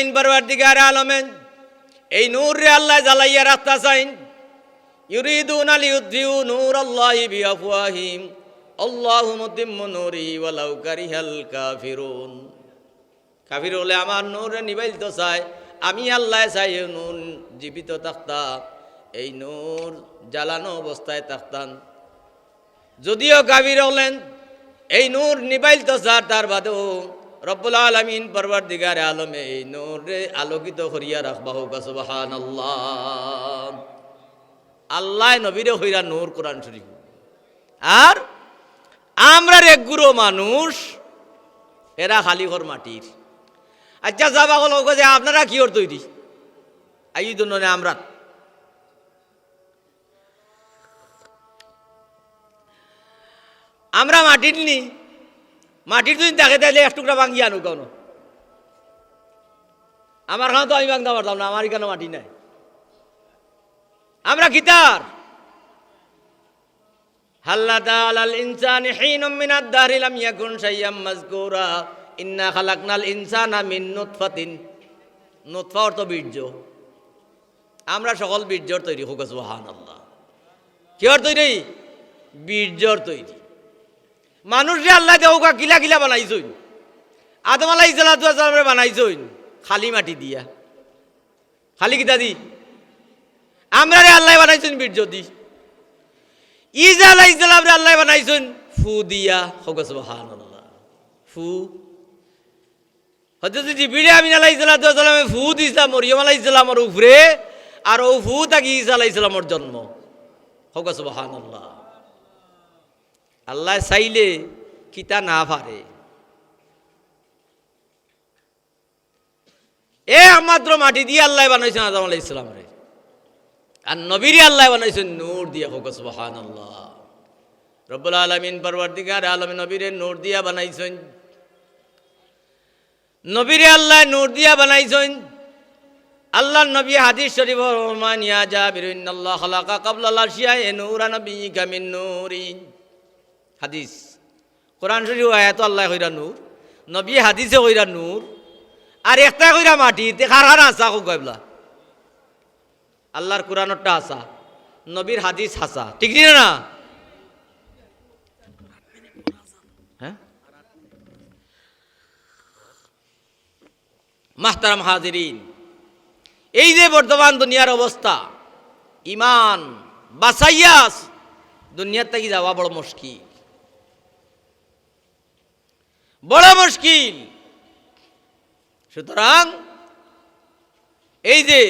আলামিন পরওয়ারদিগার আলমেন। এই নূর রে আল্লাহ জ্বালাইয়া রাস্তা চাইন। ইউরিদুন আল ইউদ্দিউ নূর আল্লাহ বিআফওয়াহিম। আল্লাহু মুতিম্মু নূরি ওয়ালাউ কারিহাল কাফিরুন। কাফির হলে আমার নূর নিবাইল তো চায়। আমি আল্লাহ চাই নূর জীবিত থাকতা এই নূর জ্বালানো অবস্থায় থাকতাম যদিও কাবির হলেন, এই নূর নিবাইল তো স্যার তার বাদেও রব্বুল আলমিন পরবার দিগার আলমে এই নূরে আলোকিত করিয়া রাখবা হোক সুবাহান আল্লাহ আল্লাহ নবীরে হইরা নূর কোরআন শরীফ। আর আমরা এক গুরু মানুষ, এরা খালি ঘর মাটির। আচ্ছা যাবা হলো যে আপনারা কি ওর তৈরি? আই জন্য আমরা আমরা মাটির নি। মাটির যদি দেখে তাহলে এক টুকরা ভাঙ্গি আনু কেন আমার খান তো আমি ভাঙতে পারতাম না, আমার কেন মাটি নাই। আমরা গীতার হাল্লাতা আলাল ইনসান হিনুম মিনাদ দাহরি লাম ইয়াকুন শাইয়াম মাযকুরা। ইন্না খালাকনাল ইনসানা মিন নুতফাতিন। নুতফা অর্থ বীর্য। আমরা সকল বীর্যর তৈরি হোক, সুবহানাল্লাহ। কিহর তৈরি? বীর্যর তৈরি। মানুষ যে আল্লাহ দেওয়া গিলা গিলা বানাইছইন। আদম আলাহ ইসালাতামে বানাইছইন, খালি মাটি দিয়া। খালি কিতা দি? আমরা রে আল্লাহ বানাইছেন বীর্য দি ইজা আলাহ ইসলাম রে আল্লাহ বানাইছেন ফু দিয়া। হগস আল্লাহ ফু। হজরত জিবিরে আমিন আলাহ ইসলাতামে ফু দিছিলাম মরিয়ম আলাহ ইসলামর উপরে, আর ও ফু থাকি ইসা আলাহ ইসলামর জন্ম। হগস আল্লাহ আল্লাহ চাইলে কিতা না পারে। এ মাত্র মাটি দিয়ে আল্লাহ বানাইছেন আদম আলাহ ইসলামরে আর নবীরে আল্লাহ বানাইছেন নূর দিয়া হোক সুবহান আল্লাহ রব্বুল আলমিন পরবর্তীকার আলম নবীরে নূর দিয়া বানাইছেন। নবীরে আল্লাহ নূর দিয়া বানাইছেন। আল্লাহ নবী হাদিস শরীফ রহমান, ইয়া জাবির ইন্নাল্লাহ খালাকা কাবলা লাশিয়া নূরা নবিয়িকা মিন নূরিন হাদিস। কোরআন শরীফ আয়াত আল্লাহ কইরা নূর, নবী হাদিসে কইরা নূর, আর একটা কইরা মাটি, তে খার খার আসা কইবলা আল্লাহর কোরআনটা আসা নবীর হাদিস হাসা ঠিক না? হ্যাঁ? মাহতারাম হাজিরিন, এই যে বর্তমান দুনিয়ার অবস্থা, ইমান বাসাইয়াস দুনিয়ার থেকে যাওয়া বড় মুশকিল। বড় মুশকিল। সুতরাং এই যে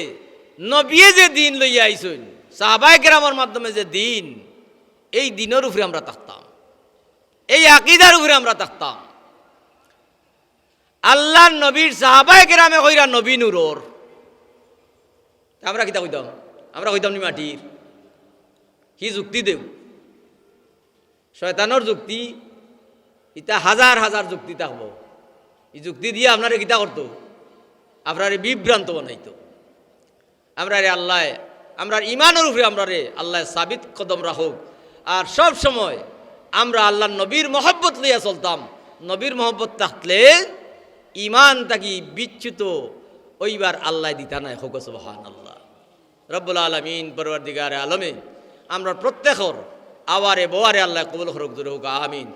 নবিয়ে যে দিন লইয়া আইসুন সাহাবাই গ্রামের মাধ্যমে যে দিন, এই দিনের উপরে আমরা থাকতাম। এই আকিদার উপরে আমরা থাকতাম। আল্লাহ নবীর সাহাবাই গ্রামে কইরা নবী নুরোর। আমরা কিতা কইতাম? আমরা কইতাম নি মাটির। কি যুক্তি দেব? শয়তানোর যুক্তি ইটা হাজার হাজার যুক্তি থাকব এই যুক্তি দিয়ে আপনারে কিতা করতো। আপনারে বিভ্রান্ত বানাইতো। আমরা রে আল্লাহ আমরা ইমানের উপরে আমরা রে আল্লাহ সাবিত কদম রাখুক। আর সব সময় আমরা আল্লাহ নবীর মহব্বত লইয়া চলতাম। নবীর মহব্বত থাকলে ইমান তাকি বিচ্যুত ওইবার আল্লাহ দিতা নাই। হোক সুবহান আল্লাহ রব্বুল আলমিন পরবর্তীগারে আলমে, আমরা প্রত্যেকর আওয়ারে বোয়ারে আল্লাহ কবুল হরক হোক, আমিন।